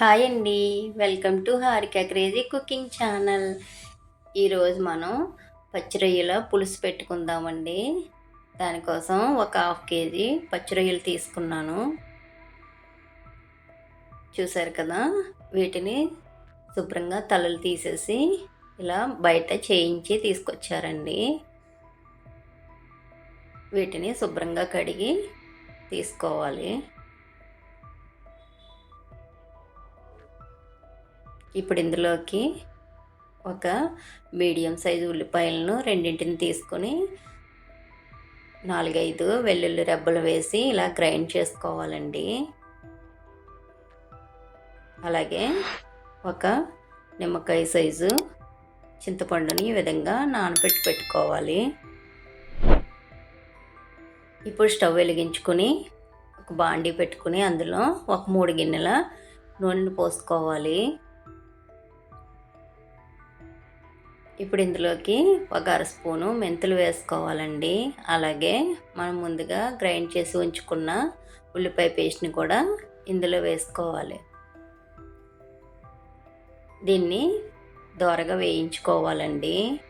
Hi అండి. Welcome to Harika crazy cooking channel. ఈరోజు మనం పచ్చి రొయ్యల పులుసు పెట్టుకుందామండి. దానికోసం ఒక హాఫ్ కేజీ పచ్చి రొయ్యలు తీసుకున్నాను. చూసారు కదా? వీటిని శుభ్రంగా తలలు తీసేసి ఇలా బయట చేయించి తీసుకొచ్చారండి. వీటిని శుభ్రంగా కడిగి తీసుకోవాలి. ఇప్పుడు ఇందులోకి ఒక మీడియం సైజు ఉల్లిపాయలను రెండింటిని తీసుకొని నాలుగైదు వెల్లుల్లి రెబ్బలు వేసి ఇలా గ్రైండ్ చేసుకోవాలండి. అలాగే ఒక నిమ్మకాయ సైజు చింతపండుని ఈ విధంగా నానబెట్టి పెట్టుకోవాలి. ఇప్పుడు స్టవ్ వెలిగించుకొని ఒక బాండీ పెట్టుకుని అందులో ఒక మూడు గిన్నెల నూనెను పోసుకోవాలి. ఇప్పుడు ఇందులోకి ఒక అర స్పూను మెంతులు వేసుకోవాలండి. అలాగే మనం ముందుగా గ్రైండ్ చేసి ఉంచుకున్న ఉల్లిపాయ పేస్ట్ని కూడా ఇందులో వేసుకోవాలి. దీన్ని దోరగా వేయించుకోవాలండి.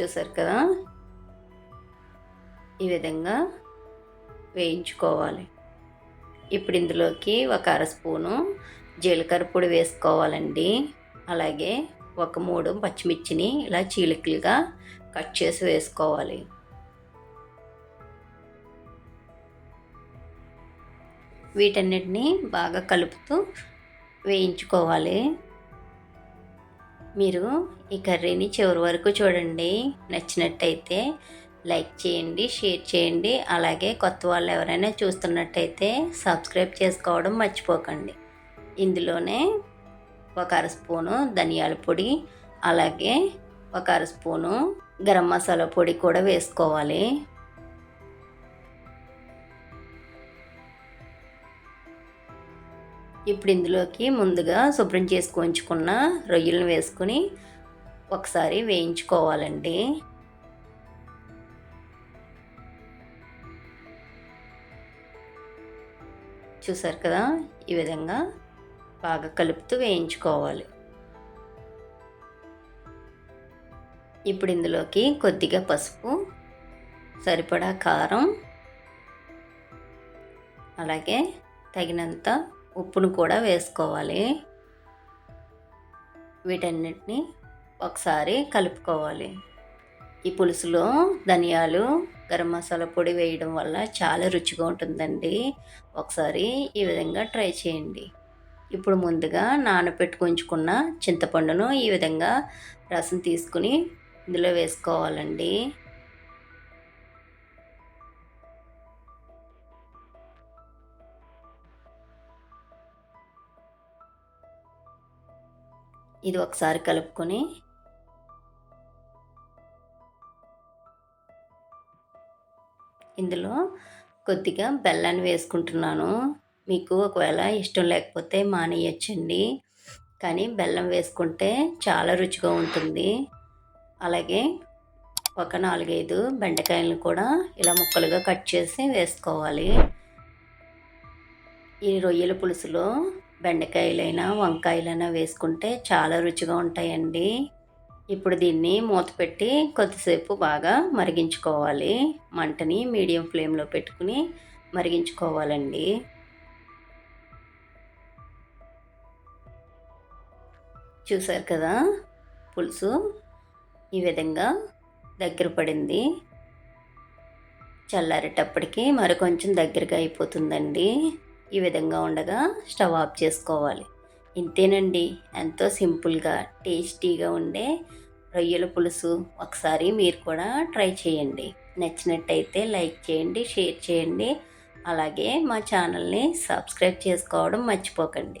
చూసారు కదా? ఈ విధంగా వేయించుకోవాలి. ఇప్పుడు ఇందులోకి ఒక అర స్పూను జీలకర్ర పొడి వేసుకోవాలండి. అలాగే ఒక మూడు పచ్చిమిర్చిని ఇలా చీలికలుగా కట్ చేసి వేసుకోవాలి. వీటన్నిటిని బాగా కలుపుతూ వేయించుకోవాలి. మీరు ఈ కర్రీని చివరి వరకు చూడండి. నచ్చినట్టయితే లైక్ చేయండి షేర్ చేయండి. అలాగే కొత్త వాళ్ళు ఎవరైనా చూస్తున్నట్టయితే సబ్స్క్రైబ్ చేసుకోవడం మర్చిపోకండి. ఇందులోనే ఒక అర స్పూను ధనియాల పొడి అలాగే ఒక అర స్పూను గరం మసాలా పొడి కూడా వేసుకోవాలి. ఇప్పుడు ఇందులోకి ముందుగా శుభ్రం చేసుకు ఉంచుకున్న రొయ్యలను వేసుకుని ఒకసారి వేయించుకోవాలండి. చూసారు కదా ఈ విధంగా బాగా కలుపుతూ వేయించుకోవాలి. ఇప్పుడు ఇందులోకి కొద్దిగా పసుపు సరిపడా కారం అలాగే తగినంత ఉప్పును కూడా వేసుకోవాలి. వీటన్నిటిని ఒకసారి కలుపుకోవాలి. ఈ పులుసులో ధనియాలు గరం మసాలా పొడి వేయడం వల్ల చాలా రుచిగా ఉంటుందండి. ఒకసారి ఈ విధంగా ట్రై చేయండి. ఇప్పుడు ముందుగా నానబెట్టుకుంచుకున్న చింతపండును ఈ విధంగా రసం తీసుకుని ఇందులో వేసుకోవాలండి. ఇది ఒకసారి కలుపుకొని ఇందులో కొద్దిగా బెల్లాన్ని వేసుకుంటున్నాను. మీకు ఒకవేళ ఇష్టం లేకపోతే మానేయచ్చండి. కానీ బెల్లం వేసుకుంటే చాలా రుచిగా ఉంటుంది. అలాగే ఒక నాలుగైదు బెండకాయలను కూడా ఇలా ముక్కలుగా కట్ చేసి వేసుకోవాలి. ఈ రొయ్యల పులుసులో బెండకాయలైనా వంకాయలైనా వేసుకుంటే చాలా రుచిగా ఉంటాయండి. ఇప్పుడు దీన్ని మూత పెట్టి కొద్దిసేపు బాగా మరిగించుకోవాలి. మంటని మీడియం ఫ్లేమ్లో పెట్టుకుని మరిగించుకోవాలండి. చూసారు కదా? పులుసు ఈ విధంగా దగ్గర పడింది. చల్లారేటప్పటికి మరి కొంచెం దగ్గరగా అయిపోతుందండి. ఈ విధంగా ఉండగా స్టవ్ ఆఫ్ చేసుకోవాలి. ఇంతేనండి. ఎంతో సింపుల్గా టేస్టీగా ఉండే రొయ్యల పులుసు. ఒకసారి మీరు కూడా ట్రై చేయండి. నచ్చినట్టయితే లైక్ చేయండి షేర్ చేయండి. అలాగే మా ఛానల్ని సబ్స్క్రైబ్ చేసుకోవడం మర్చిపోకండి.